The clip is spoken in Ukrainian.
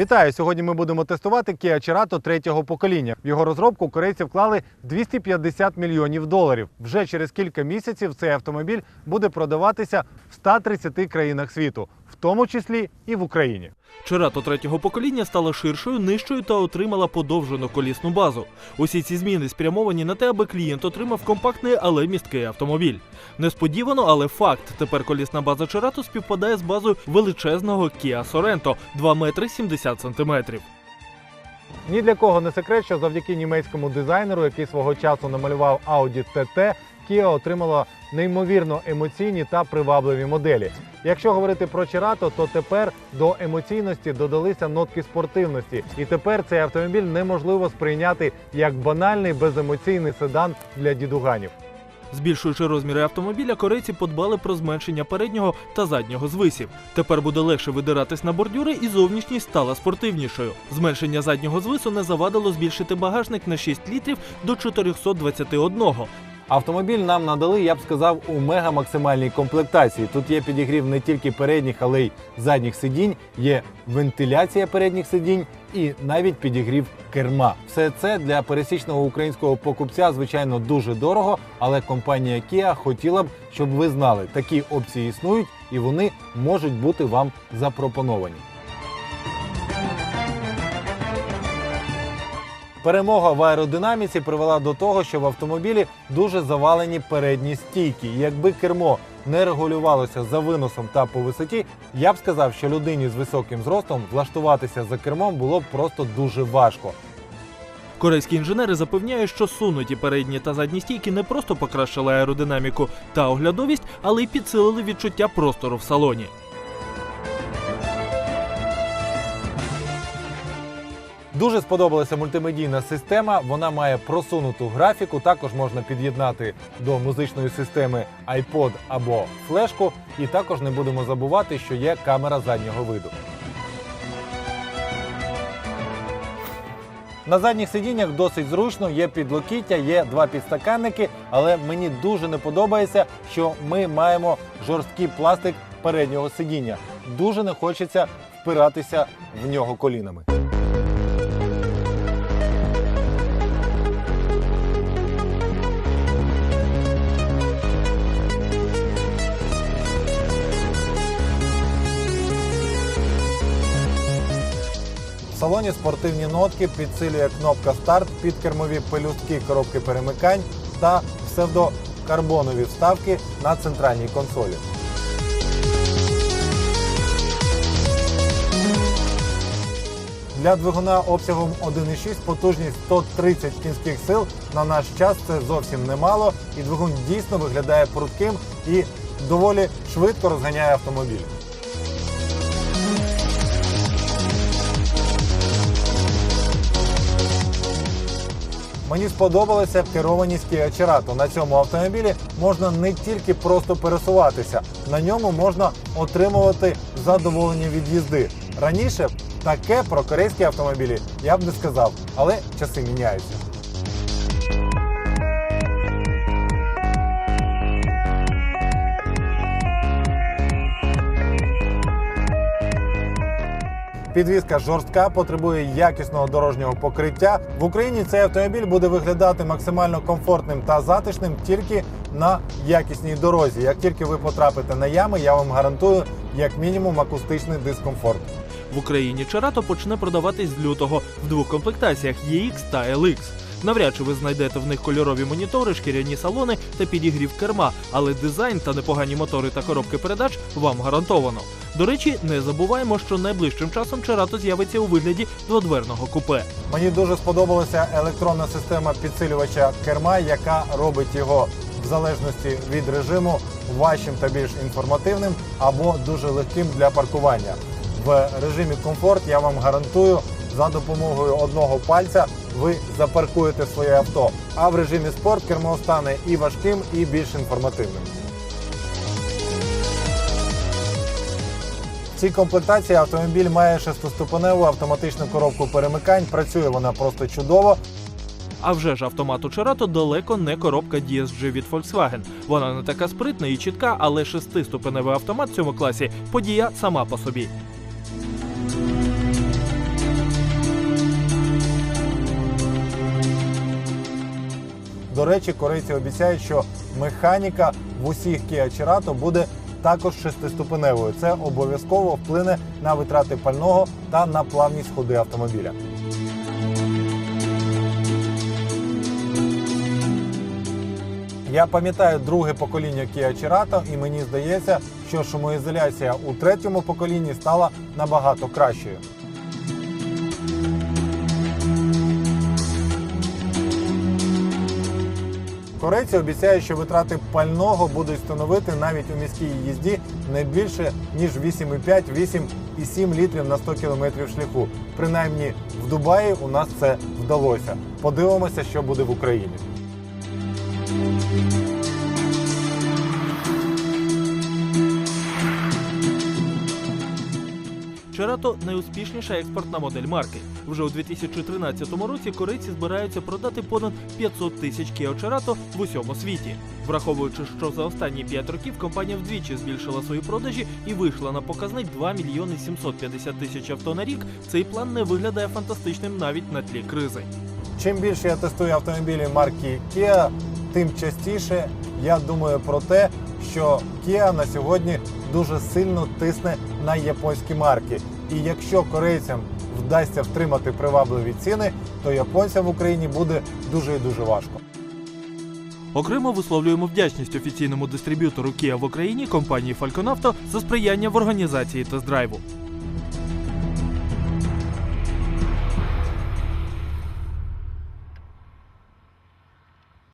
Вітаю! Сьогодні ми будемо тестувати Kia Cerato третього покоління. В його розробку корейці вклали 250 мільйонів доларів. Вже через кілька місяців цей автомобіль буде продаватися в 130 країнах світу, тому числі і в Україні. Черато третього покоління стала ширшою, нижчою та отримала подовжену колісну базу. Усі ці зміни спрямовані на те, аби клієнт отримав компактний, але місткий автомобіль. Несподівано, але факт. Тепер колісна база Черато співпадає з базою величезного Kia Sorento 2 метри 70 сантиметрів. Ні для кого не секрет, що завдяки німецькому дизайнеру, який свого часу намалював Audi TT, Kia отримала неймовірно емоційні та привабливі моделі. Якщо говорити про Cerato, то тепер до емоційності додалися нотки спортивності, і тепер цей автомобіль неможливо сприйняти як банальний беземоційний седан для дідуганів. Збільшуючи розміри автомобіля, корейці подбали про зменшення переднього та заднього звисів. Тепер буде легше видиратись на бордюри і зовнішність стала спортивнішою. Зменшення заднього звису не завадило збільшити багажник на 6 літрів до 421. Автомобіль нам надали, я б сказав, у мега максимальній комплектації. Тут є підігрів не тільки передніх, але й задніх сидінь, є вентиляція передніх сидінь і навіть підігрів керма. Все це для пересічного українського покупця, звичайно, дуже дорого, але компанія Kia хотіла б, щоб ви знали, такі опції існують і вони можуть бути вам запропоновані. Перемога в аеродинаміці привела до того, що в автомобілі дуже завалені передні стійки. Якби кермо не регулювалося за виносом та по висоті, я б сказав, що людині з високим зростом влаштуватися за кермом було б просто дуже важко. Корейські інженери запевняють, що сунуті передні та задні стійки не просто покращили аеродинаміку та оглядовість, але й підсилили відчуття простору в салоні. Дуже сподобалася мультимедійна система. Вона має просунуту графіку. Також можна під'єднати до музичної системи iPod або флешку. І також не будемо забувати, що є камера заднього виду. На задніх сидіннях досить зручно, є підлокіття, є два підстаканники, але мені дуже не подобається, що ми маємо жорсткий пластик переднього сидіння. Дуже не хочеться впиратися в нього колінами. Салоні спортивні нотки підсилює кнопка старт, підкермові пелюстки коробки перемикань та псевдокарбонові вставки на центральній консолі. Для двигуна обсягом 1,6 потужність 130 кінських сил на наш час це зовсім немало, і двигун дійсно виглядає прудким і доволі швидко розганяє автомобіль. Мені сподобалася керованість Kia Cerato. На цьому автомобілі можна не тільки просто пересуватися, на ньому можна отримувати задоволення від їзди. Раніше таке про корейські автомобілі я б не сказав, але часи міняються. Підвізка жорстка, потребує якісного дорожнього покриття. В Україні цей автомобіль буде виглядати максимально комфортним та затишним тільки на якісній дорозі. Як тільки ви потрапите на ями, я вам гарантую як мінімум акустичний дискомфорт. В Україні Чарато почне продаватись з лютого в двох комплектаціях EX та LX. Навряд чи ви знайдете в них кольорові монітори, шкіряні салони та підігрів керма, але дизайн та непогані мотори та коробки передач вам гарантовано. До речі, не забуваємо, що найближчим часом Черато з'явиться у вигляді дводверного купе. Мені дуже сподобалася електронна система підсилювача керма, яка робить його в залежності від режиму важчим та більш інформативним або дуже легким для паркування. В режимі комфорт я вам гарантую, за допомогою одного пальця ви запаркуєте своє авто. А в режимі спорт кермо стане і важким, і більш інформативним. В цій комплектації автомобіль має шестиступеневу автоматичну коробку перемикань. Працює вона просто чудово. А вже ж автомат у Черато далеко не коробка DSG від Volkswagen. Вона не така спритна і чітка, але шестиступеневий автомат в цьому класі подія сама по собі. До речі, корейці обіцяють, що механіка в усіх Kia Cerato буде також шестиступеневою. Це обов'язково вплине на витрати пального та на плавність ходи автомобіля. Я пам'ятаю друге покоління Kia Cerato, і мені здається, що шумоізоляція у третьому поколінні стала набагато кращою. Корейці обіцяють, що витрати пального будуть становити навіть у міській їзді не більше ніж 8,5-8,7 літрів на 100 кілометрів шляху. Принаймні в Дубаї у нас це вдалося. Подивимося, що буде в Україні. Cerato – найуспішніша експортна модель марки. Вже у 2013 році корейці збираються продати понад 500 тисяч Kia в усьому світі. Враховуючи, що за останні 5 років компанія вдвічі збільшила свої продажі і вийшла на показник 2 мільйони 750 тисяч авто на рік, цей план не виглядає фантастичним навіть на тлі кризи. Чим більше я тестую автомобілі марки Kia, тим частіше я думаю про те, що Kia на сьогодні дуже сильно тисне на японські марки. І якщо корейцям вдасться втримати привабливі ціни, то японцям в Україні буде дуже і дуже важко. Окремо висловлюємо вдячність офіційному дистриб'ютору Kia в Україні компанії Falconauto за сприяння в організації тест-драйву.